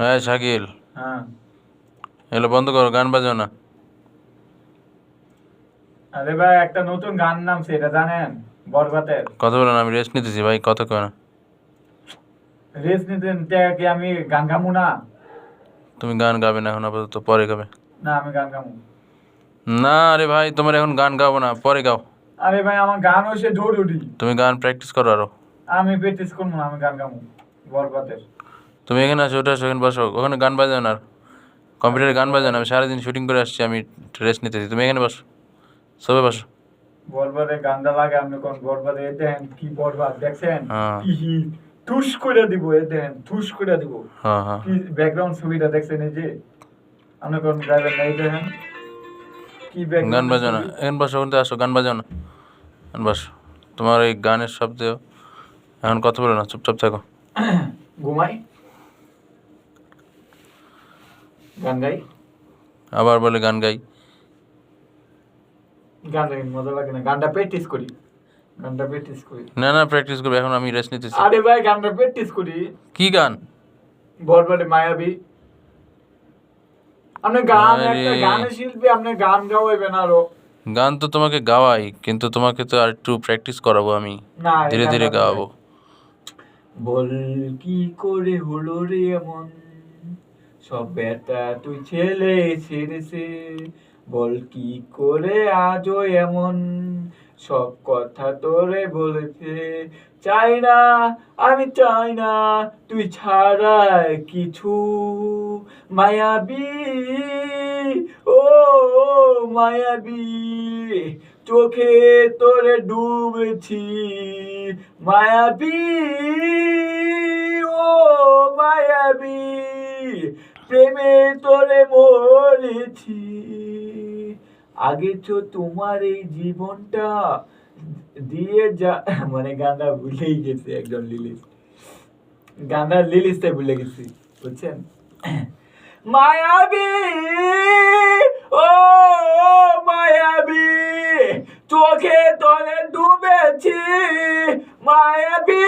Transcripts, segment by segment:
হ্যাঁ শাকিল। হ্যাঁ। এগুলো বন্ধ করো গান বাজাও না। আরে ভাই একটা নতুন গান নামছে এটা জানেন? বরবাতের কথা বলেন আমি রেস্ট নিতেছি ভাই কথা কয় না। রেস নিতেন কি আমি গান গামু না? তুমি গান গাবে না এখন আপাতত পরে গাবে। না আমি গান গামু। না আরে ভাই তোমার এখন গান গাবো না পরে গাও। আরে ভাই আমার গান হয়েছে জরুরি তুমি গান প্র্যাকটিস করো আরও। আমি প্র্যাকটিস করব না আমি গান গামু বরবাতের তুমি এখানে আসো ওটা আসো এখানে বসো। ওখানে গান বাজাও না আর কম্পিউটারে গান বাজাও না আমি সারাদিন শুটিং করে আসছি আমি রেস্ট নিতেছি। তুমি এখানে বসো। সবে বসো। বরবাদে গানটা লাগে আপনি কোন বরবাদে? এ দেখেন কি বরবাদ দেখছেন? হ্যাঁ। ইহি করে দিব এ দেখেন ঠুস করে দিব। হ্যাঁ হ্যাঁ। কি ব্যাকগ্রাউন্ড ছবিটা দেখছেন এই যে? আপনি কোন গাইবেন না এই দেখেন কি গান ব্যাকগ্রাউন্ড বাজাও না এখানে বসো ওখানে আসো গান বাজাও না এখন বসো। তোমার এই গানের শব্দ। এখন কথা বলো না চুপচাপ থাকো। ঘুমাই? গান গাই? আবার বলে গান গাই। গান গাই মজা লাগে না। গানটা প্র্যাকটিস করি। গানটা প্র্যাকটিস করি। না না প্র্যাকটিস করবে এখন আমি রেস্ট নিতেছি। আরে ভাই গানটা প্র্যাকটিস করি। কি গান? মায়াবী। আপনি গান একটা গানের শিল্পী আপনি গান গাওয়াইবেন আরও। গান তো তোমাকে গাওয়াই কিন্তু তোমাকে তো আর একটু প্র্যাকটিস করাবো আমি। ধীরে ধীরে গাওয়াবো। বল কি করে হলো রে এমন? সব বেটা তুই ছেলে ছেড়েছে। বল কি করে আজও এমন? সব কথা তোরে বলেছে। চাই না, আমি চাই না, তুই ছাড়া কিছু। মায়াবী ও, মায়াবী, চোখে তোরে ডুবেছি। মায়াবী, ও, মায়াবী। প্রেমে তোরে মরেছি। আগে তো তোমার এই জীবনটা দিয়ে যা মানে গানটা ভুলেই গেছে একজন লিলিস গানটা লিলিসটাই ভুলে গেছি, বুঝছেন? মায়াবী ও, মায়াবী, চোখে তলে ডুবেছি। মায়াবী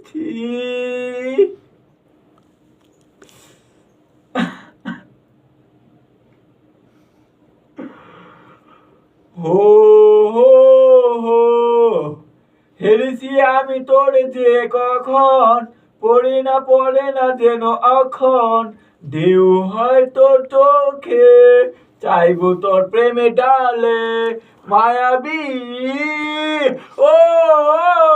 মরেছি হো হো হো। হেরেছি আমি তোরে যে কখন, পড়ে না পড়ে না যেন অখন। ঢেউ হয় তোর চোখে, চাইব তোর প্রেমে ডালে। মায়াবী ও।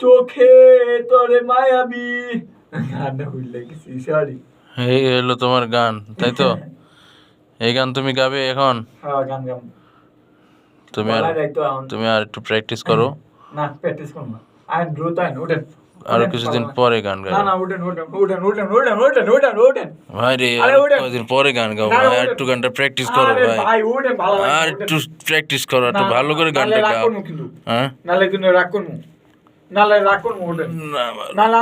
চোখে তোরে মায়াবী। গানটা ভুলে গেছি সরি এই হলো তোমার গান তাই তো? এই গান তুমি গাবে এখন? হ্যাঁ গান গান তুমি আর। তুমি আর একটু প্র্যাকটিস করো। না প্র্যাকটিস করুন না। আই দ্রুত আইন ওঠেন। আরও কিছুদিন পরে গান না না ওঠেন ওঠেন ওঠেন ওঠেন ওঠেন ওঠেন ওঠেন ওঠেন। ভাই রে আরে আর পরে গান গাও ভাই? আর একটু গানটা প্র্যাকটিস করো ভাই। ভাই ওঠেন ভালো আর একটু প্র্যাকটিস করো একটু ভালো করে গানটা গাও। হ্যাঁ? নালে কিন্তু রাগ করব। নালে রাগ করব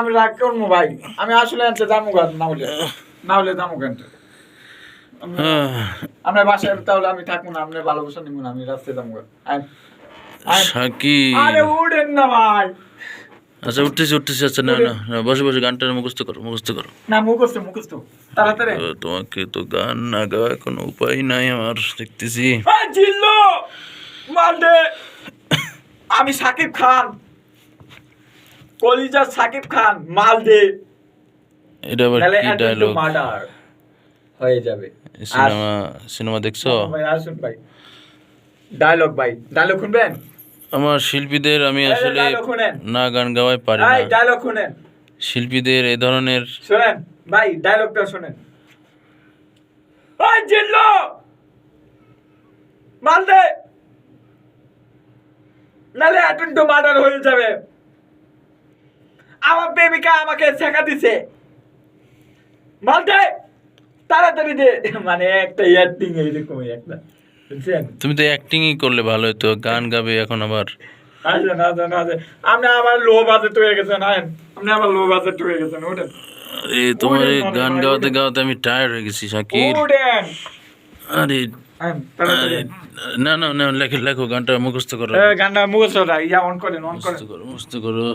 আমি রাগ করব ভাই আমি আসলে আনতে দামু গান না হলে। না হলে দামু গান আহ, বাসায় তাহলে আমি থাকব না আপনার ভালোবাসা নিব না আমি রাস্তায় দামু গান আইন। আইন। আরে উঠেন না ভাই। আচ্ছা উঠতেছি উঠতেছি আচ্ছা না না না, বসে বসে গানটা মুখস্থ করো মুখস্থ করো। না মুখস্থ মুখস্থ। তাড়াতাড়ি। তোমাকে তো গান না গাওয়ার কোনো উপায় নাই আমার দেখতেছি। মালদে আমি সাকিব খান। কলিজার সাকিব খান মালদে। এটা আবার কি ডায়লগ মার্ডার হয়ে যাবে। সিনেমা সিনেমা দেখছ? ভাই আসুন ভাই। ডায়লগ ভাই। ডায়লগ শুনবেন? আমার শিল্পীদের আমি আসলে না গান গাওয়াই পারি না। ডায়লগ শুনেন। শিল্পীদের এই ধরনের শুনেন ভাই ডায়লগটা শুনেন। ওই জিল্লু! মালদে! নালে অ্যাটেন্ট মার্ডার হয়ে যাবে। আমার প্রেমিকা আমাকে শেখা দিছে। মালদে তাড়াতাড়ি দে। মানে একটা অ্যাক্টিং এইরকমই একটা। তুমি তো অ্যাক্টিংই করলে ভালো হতো গান গাবে এখন আবার। আসেন আসেন আসেন আপনি আমার লো বাজেট হয়ে গেছেন আয়েন। আপনি আমার লো বাজেট হয়ে গেছেন ওঠেন আরে তোমার গান গাওয়াতে গাওয়াতে আমি টায়ার্ড হয়ে গেছি আরে না না না লেখো লেখো গানটা মুখস্থ করো। গানটা মুখস্থ ইয়া অন করেন অন করেন। মুখস্থ করো।